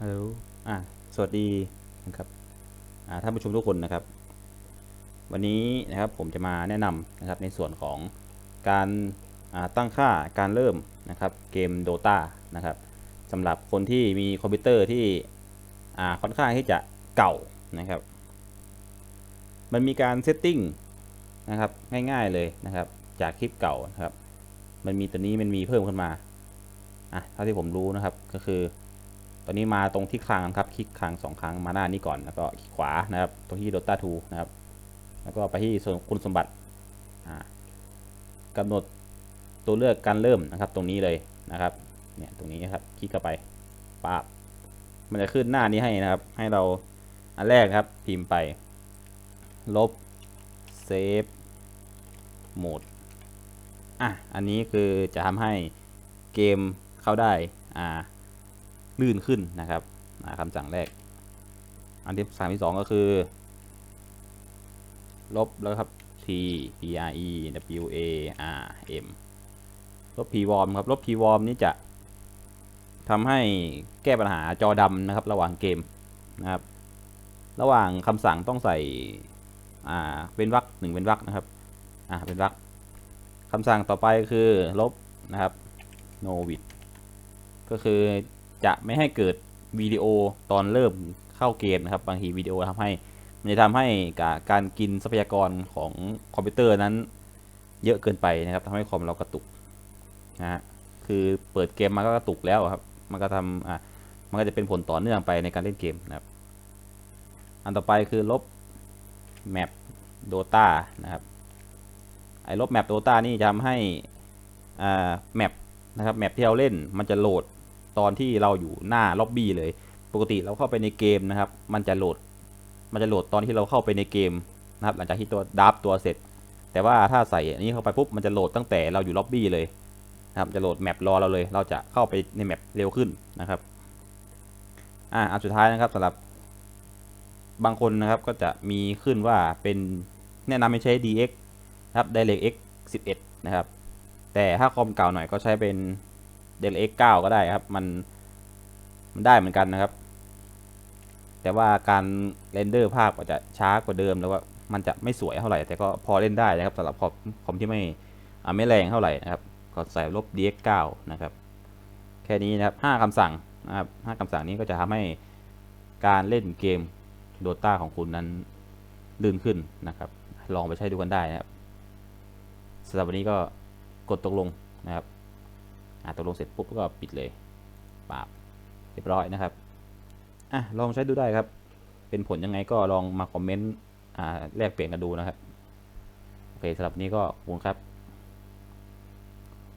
ฮัลโหลอะสวัสดีนะครับอ่าท่านผู้ชมทุกคนนะครับ วันนี้นะครับผมจะมาแนะนำนะครับในส่วนของการอ่าตั้งค่าการเริ่มนะครับเกม Dota นะครับสำหรับคนที่มีคอมพิวเตอร์ที่อ่าค่อนข้างที่จะเก่านะครับ มันมีการเซตติ้งนะครับง่ายๆเลยนะครับ จากคลิปเก่านะครับ มันมีตัวนี้มันมีเพิ่มขึ้นมาอะเท่าที่ผมรู้นะครับก็คือ ตอนนี้มาตรงที่คลังครับ คลิกคลังสองครั้งมาหน้านี้ก่อน แล้วก็คลิกขวานะครับ ตรงที่ Dota 2นะครับ แล้วก็ไปที่ส่วนคุณสมบัติอ่ากำหนดตัวเลือกการเริ่มนะครับ ตรงนี้เลยนะครับ เนี่ยตรงนี้ครับ คลิกเข้าไปปั๊บมันจะขึ้นหน้านี้ให้นะครับ ให้เราอันแรกครับ พิมพ์ไป ลบเซฟโหมดอะ อันนี้คือจะทำให้เกมเข้าได้ อ่า ลื่นขึ้นนะครับคำสั่งแรก อันที่สั่งที่สองก็คือ ลบแล้วครับ t p r e w a r m ลบ p warm ครับ ลบ p warm นี่จะทำให้แก้ปัญหาจอดำนะครับ ระหว่างเกมนะครับ ระหว่างคำสั่งต้องใส่อ่าเป็นวรรคหนึ่งเป็นวรรคนะครับอ่าเป็นวรรคคำสั่งต่อไปคือลบนะครับ no with ก็คือ จะไม่ให้เกิดวิดีโอตอนเริ่มเข้าเกมนะครับ บางทีวิดีโอทำให้มันจะทำให้กาการกินทรัพยากรของคอมพิวเตอร์นั้น เยอะเกินไปนะครับทำให้คอมเรากระตุกนะฮะคือเปิดเกมมาก็กระตุกแล้วครับ มันก็ทำอะมันก็จะเป็นผลต่อเนื่องไปในการเล่นเกมนะครับ อันต่อไปคือลบแมป Dota นะครับไอ้ลบแมป Dota นี่จะทำให้อ่าแมปนะครับแมปที่เราเล่นมันจะโหลด ตอนที่เราอยู่หน้าล็อบบี้เลย ปกติเราเข้าไปในเกมนะครับ มันจะโหลด มันจะโหลดตอนที่เราเข้าไปในเกมนะครับ หลังจากที่ตัวดับตัวเสร็จ แต่ว่าถ้าใส่อันนี้เข้าไปปุ๊บมันจะโหลดตั้งแต่เราอยู่ล็อบบี้เลยนะครับ จะโหลดแมปรอเราเลย เราจะเข้าไปในแมปเร็วขึ้นนะครับ อ่าอันสุดท้ายนะครับสำหรับบางคนนะครับก็จะมีขึ้นว่าเป็นแนะนำให้ใช้ DX ครับ DirectX 11 นะครับ แต่ถ้าคอมเก่าหน่อยก็ใช้เป็น DirectX 9ก็ได้ครับมันมันได้เหมือนกันนะครับ แต่ว่าการเรนเดอร์ภาพอาจจะช้ากว่าเดิมแล้วว่ามันจะไม่สวยเท่าไหร่ แต่ก็พอเล่นได้นะครับสำหรับคอมคอมที่ไม่อ่าไม่แรงเท่าไหร่นะครับก็ใส่ลบ DX 9นะครับ แค่นี้นะครับ5คำสั่งนะครับ5คำสั่งนี้ก็จะทำให้การเล่นเกม Dota ของคุณนั้นลื่นขึ้นนะครับ ลองไปใช้ดูกันได้นะครับสำหรับวันนี้ก็กดตกลงนะครับ อะตกลงเสร็จปุ๊บก็ปิดเลยปาบเรียบร้อยนะครับอะลองใช้ดูได้ครับ เป็นผลยังไงก็ลองมาคอมเมนต์อ่าแลกเปลี่ยนกันดูนะครับโอเคสำหรับนี้ก็ขอบคุณครับ